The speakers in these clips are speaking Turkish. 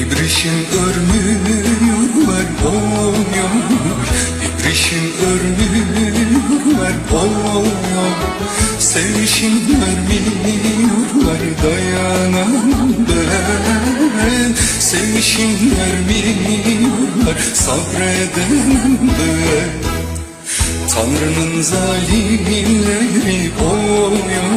İbrişim örmüyorlar oynuyor İbrişim örmüyorlar oynuyor Sevişim vermiyorlar dayanamam ben Sevişim vermiyorlar sabredemem ben Tanrı'nın zalimleri oynuyor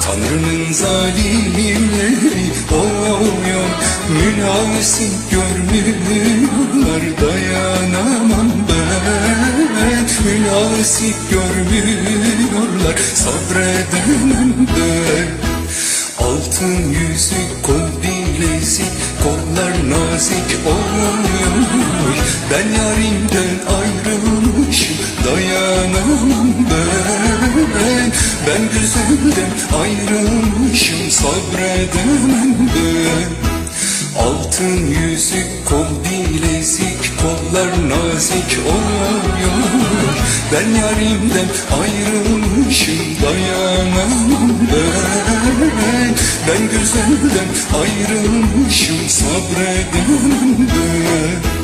Tanrı'nın zalimleri oynuyor Münasip görmüyorlar dayanamam ben. Münasip görmüyorlar sabredemem ben. Altın yüzük kol bilezik kollar nazik olmuyor Ben yarimden ayrılmışım dayanamam ben. Ben güzelden ayrılmışım sabredemem ben Altın yüzük kol bilezik kollar nazik olmuyor Ben yarimden ayrılmışım dayanamam. Ben Ben güzelden ayrılmışım sabredemem. ben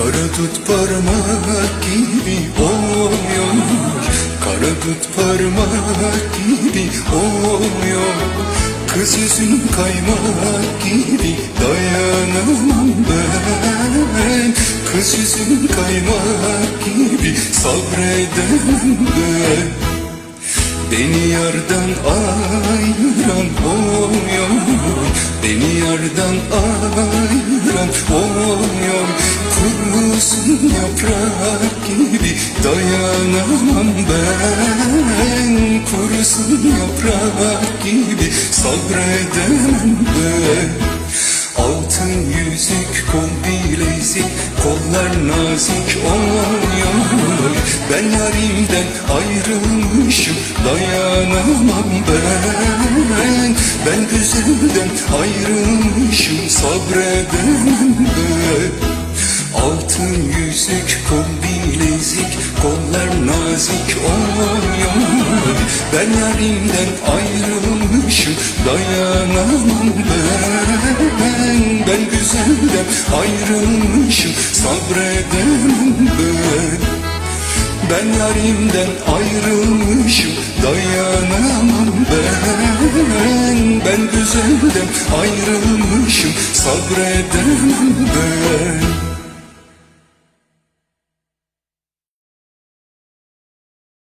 Kara tut parmak gibi olmuyor Kara tut parmak gibi olmuyor Kız yüzün kaymak gibi dayanamam ben. Kız yüzün kaymak gibi sabredemem ben. Beni yardan ayıran olmuyor Beni yardan ayıran olmuyor dayanamam ben. Kurusun yaprak gibi sabredemem ben. Altın yüzük, kol bilezik, kollar nazik olmuyor. Ben yarimden ayrılmışım, dayanamam ben. Ben güzelden ayrılmışım, sabredemem ben olmuyor Ben yarimden ayrılmışım, dayanamam ben. Ben güzelden ayrılmışım, sabredemem ben. Ben yarimden ayrılmışım dayanamam ben. Ben güzelden ayrılmışım sabredemem ben